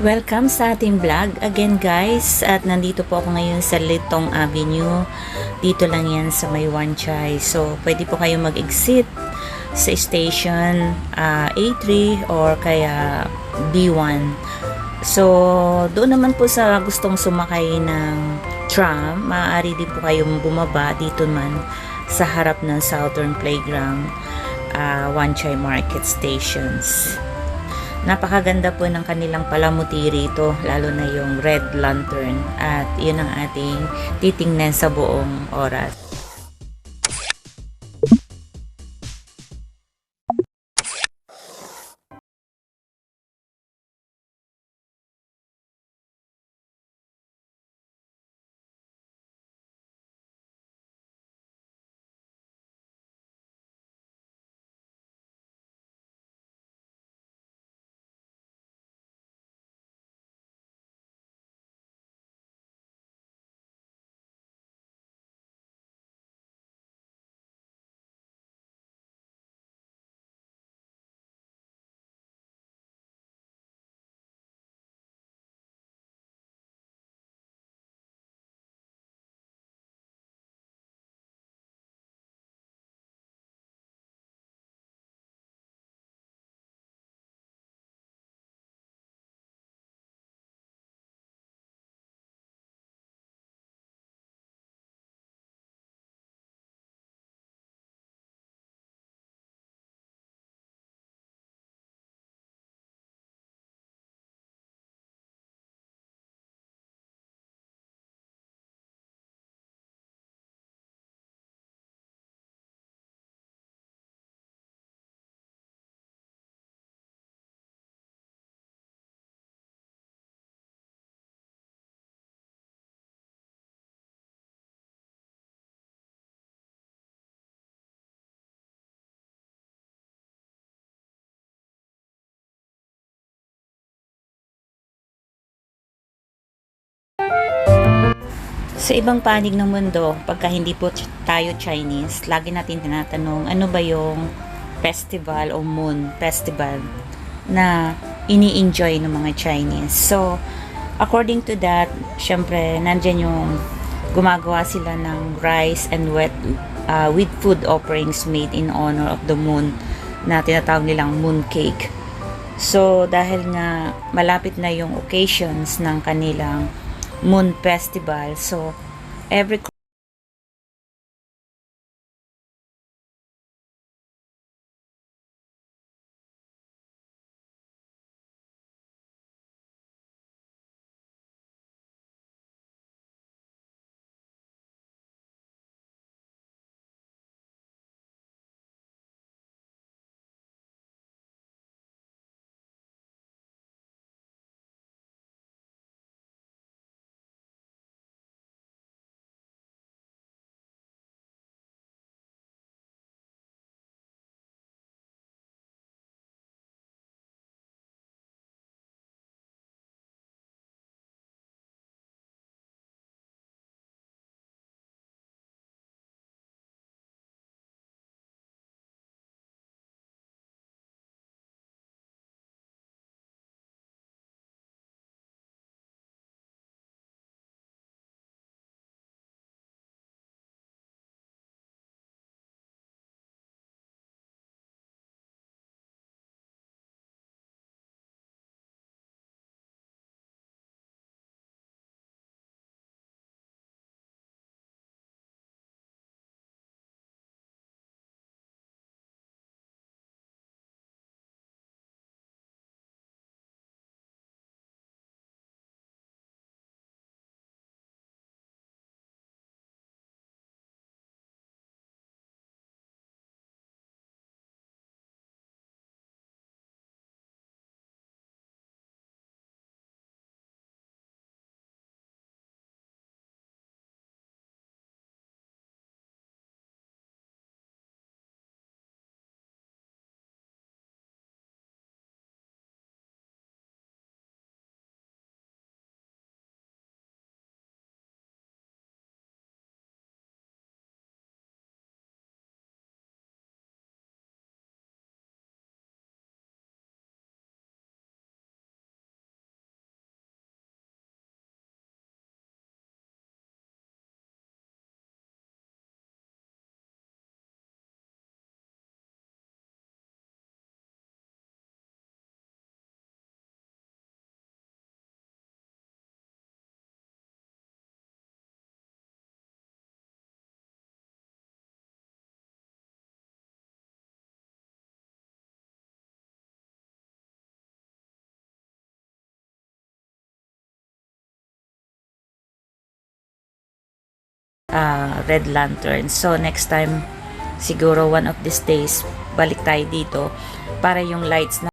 Welcome sa ating vlog. Again guys at nandito po ako ngayon sa Litong Avenue. Dito lang yan sa may One Chai so pwede po kayo mag-exit sa station ah, A3 or kaya B1 so doon naman po sa gustong sumakay ng tram maaari din po kayong bumaba dito man sa harap ng Southern Playground ah, One Chai Market Stations Napakaganda po ng kanilang palamuti rito, lalo na yung red lantern at yun ang ating titingnan sa buong oras. Sa ibang panig ng mundo, pagka hindi po tayo Chinese, lagi natin tinatanong ano ba yung festival o moon festival na ini-enjoy ng mga Chinese. So, according to that, syempre, nandyan yung gumagawa sila ng rice and wet uh, with food offerings made in honor of the moon na tinatawag nilang moon cake. So, dahil nga malapit na yung occasions ng kanilang moon festival, so every ah, red lantern. So, next time, siguro one of these days, balik tayo dito para yung lights na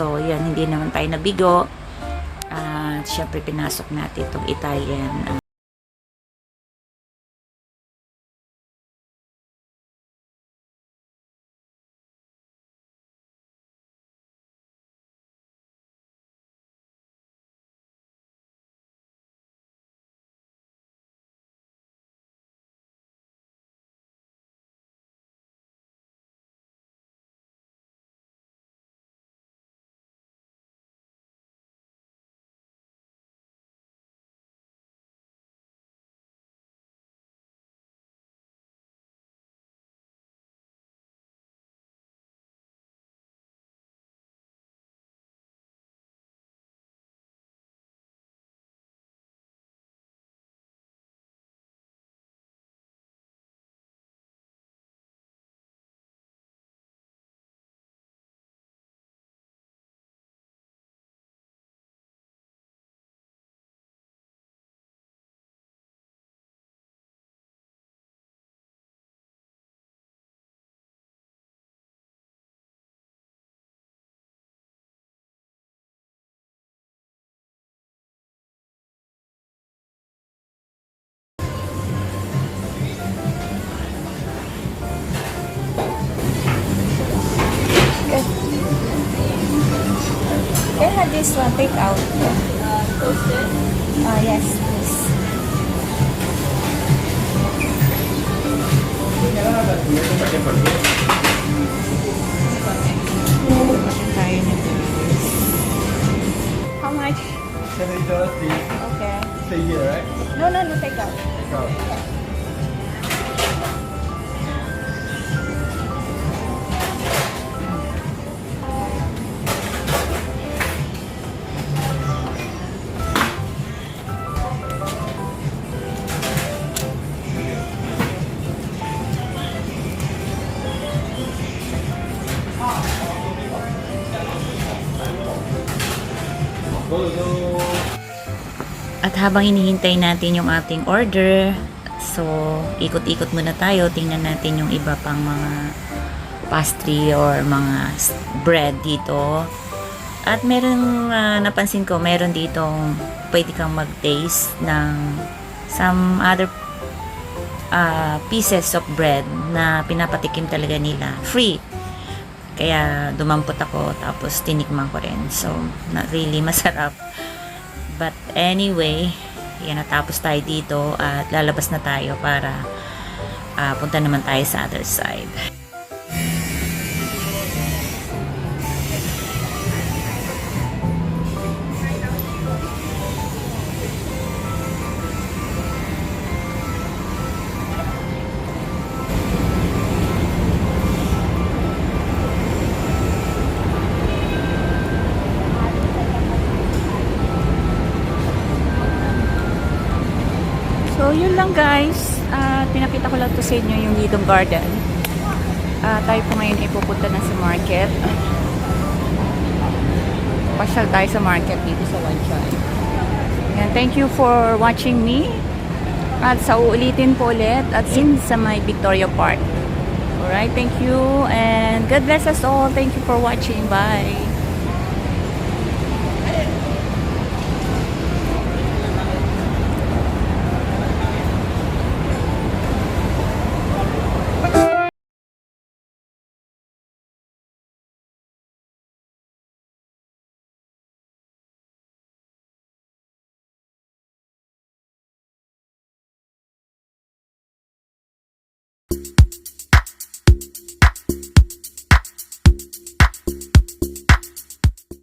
So, yan, hindi naman tayo nabigo. At syempre, pinasok natin itong Italian ah, Can I have this one? Take out. Uh, uh, yes, please. How much? $70. Okay. Stay here, right? No, no, no, take out. Take out. Yeah. Go. habang hinihintay natin yung ating order, so ikot-ikot muna tayo, tingnan natin yung iba pang mga pastry or mga bread dito. At meron ah, napansin ko, meron dito pwede kang mag-taste ng some other ah, pieces of bread na pinapatikim talaga nila. Free. Kaya dumampot ako tapos tinikman ko rin. So, not really masarap. But anyway, yan natapos tayo dito at lalabas na tayo para ah, punta naman tayo sa other side. Sa inyo yung Lidong Garden. Ah, tayo po ngayon ay pupunta na sa market. Pasyal tayo sa market dito sa Wanchay. Yan, thank you for watching me. At sa uulitin po ulit at sin sa may Victoria Park. Alright, thank you and God bless us all. Thank you for watching. Bye.